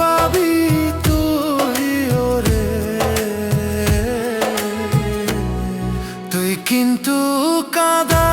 পাবি তুই ওরে। তুই কিন্তু কাদা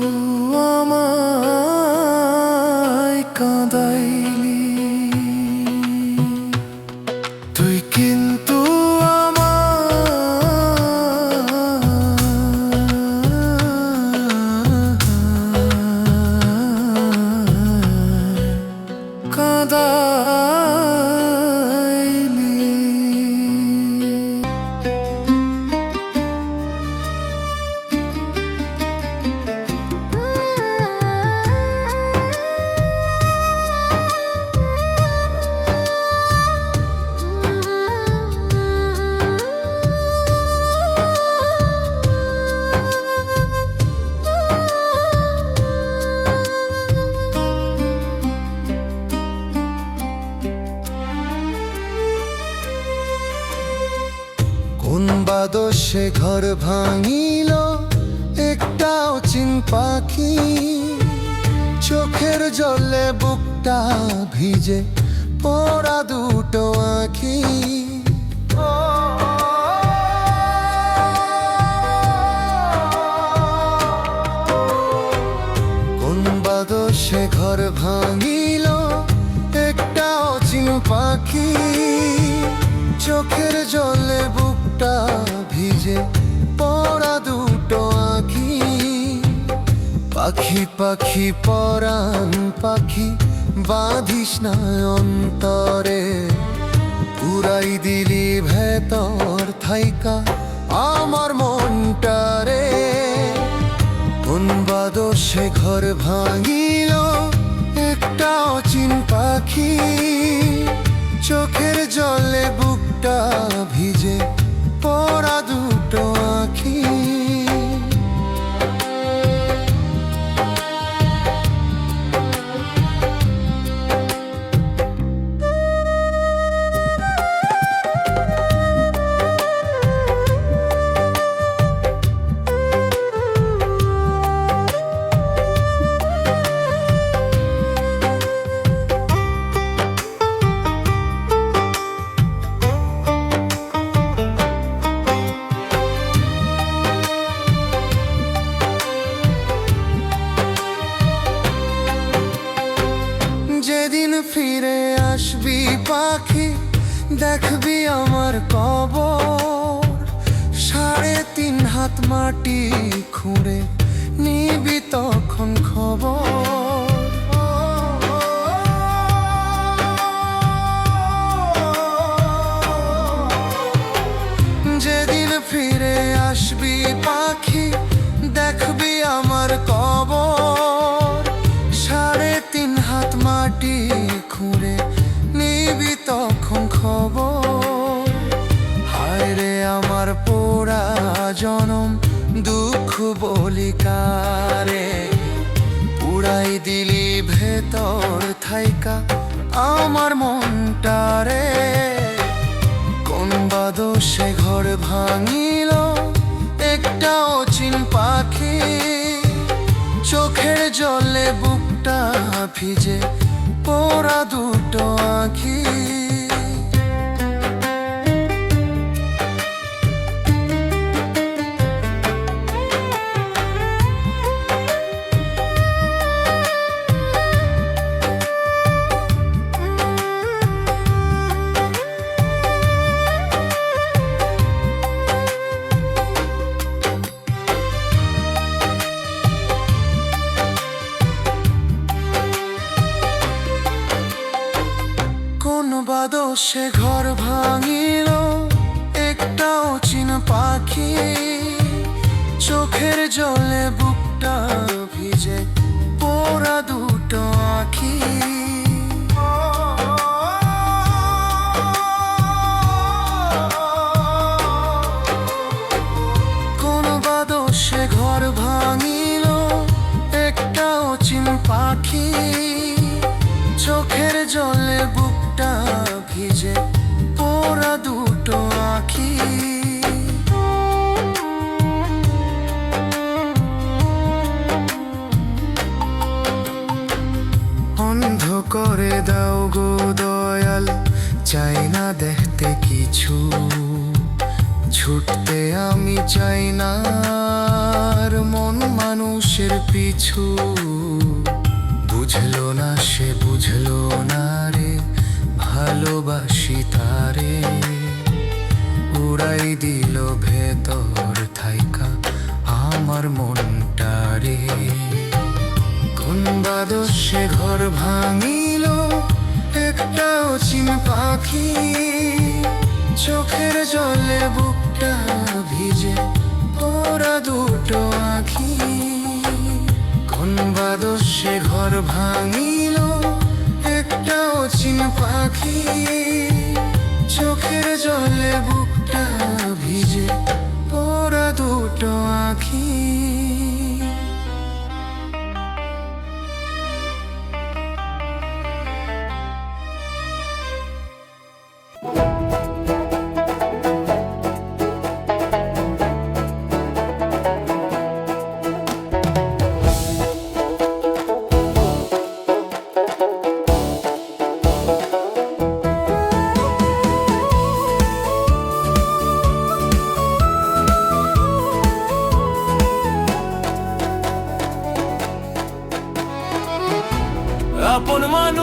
কিন্তু কোন বাদসে ঘর ভাঙিল? একটাও চিন পাখি। চোখের জলে বুকটা ভিজে পড়া দুটো আঁখি। বাদসে ঘর ভাঙিল? একটা অচিন পাখি। চোখের জলে বুকটা ভিজে পড়া দুটো আঁখি, পাখি পাখি পরাণ পাখি বাঁধিস না অন্তরে। উড়াই দিলি ভেতর থাইকা আমার মনটারে কোন বাদসে ঘর ভাঙিল, একটা অচিন পাখি চোখের জলে বুকটা ভিজে পড়া কবর। সাড়ে তিন হাত মাটি খুঁড়ে নিবি তখন খবর। থাইকা আমার মনটারে কোন বাদসে ঘর ভাঙিল, একটা অচিন পাখি। চোখের জলে বুকটা ভিজে, পোড়া দুটো আঁখি। বাদসে ঘর ভাঙিল একটা অচিন পাখি। চোখের জলে বুকটা ভিজে পোড়া দুটো আখি। দেখতে কিছু, ছুটতে আমি চাই না। আর মন মানুষের পিছু, বুঝলো না সে, বুঝলো না রে, ভালোবাসি তারে। উড়াই দিল ভেতর থাইকা আমার মনটা মনটারে কোন বাদসে ঘর ভাঙিল একটা অচিন পাখি বুকটা ভিজে ওরা দুটো আখি। কোন বাদসে ঘর ভাঙিল একটা অচিন পাখি। চোখের জলে বুকটা ভিজে ওরা দুটো আখি।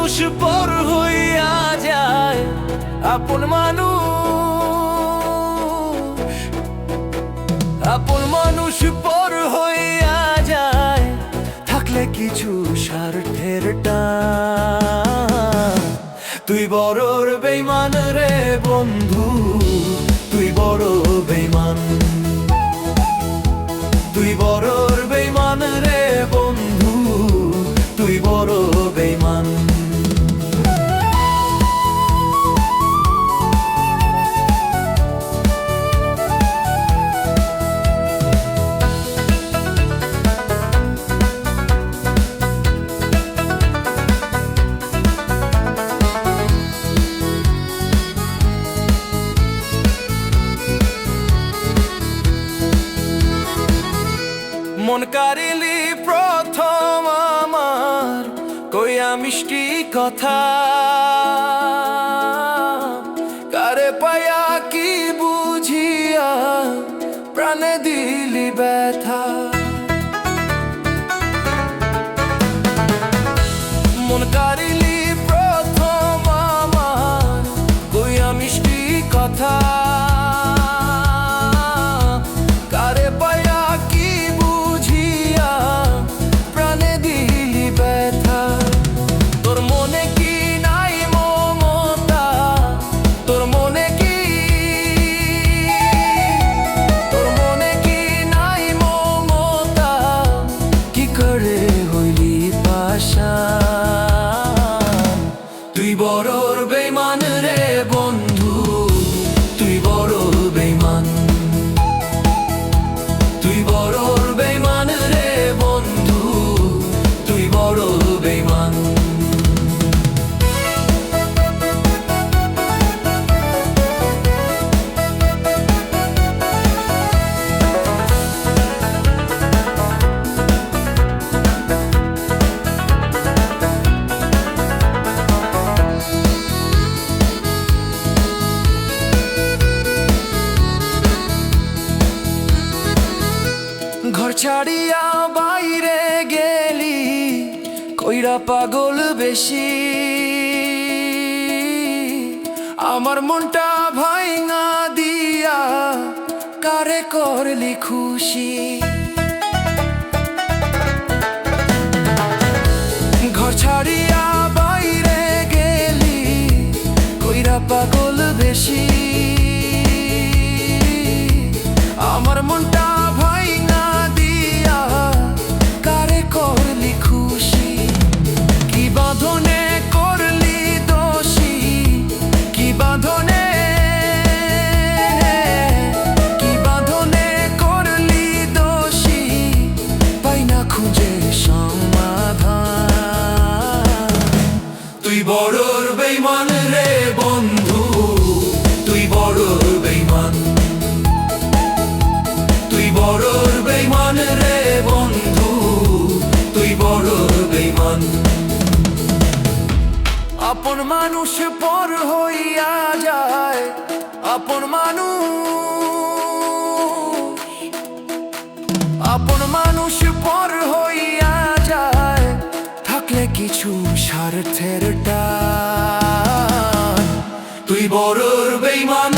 মানুষ পর হইয়া যায়, আপন মানুষ। আপন মানুষ পর হইয়া যায়, থাকলে কিছু স্বার্থের তুই বড়র বেইমান রে বন্ধু, তুই বড় বেইমান তুই বড়র বেইমান রে বন্ধু, তুই বড় বেইমান কারিলি প্রথম আমার কইয়া মিষ্টি কথা? কারে পায়া কি বুঝিয়া প্রাণে দিলি ব্যথা? মন কারিলি পাগল বেশি। আমার মনটা ভাইঙা দিয়া কারে করলি খুশি? বেইমান আপন মানুষ পর হইয়া যায়, আপন মানুষ। আপন মানুষ পর হইয়া যায়, থাকলে কিছু স্বার্থের তুই বড়র বেইমান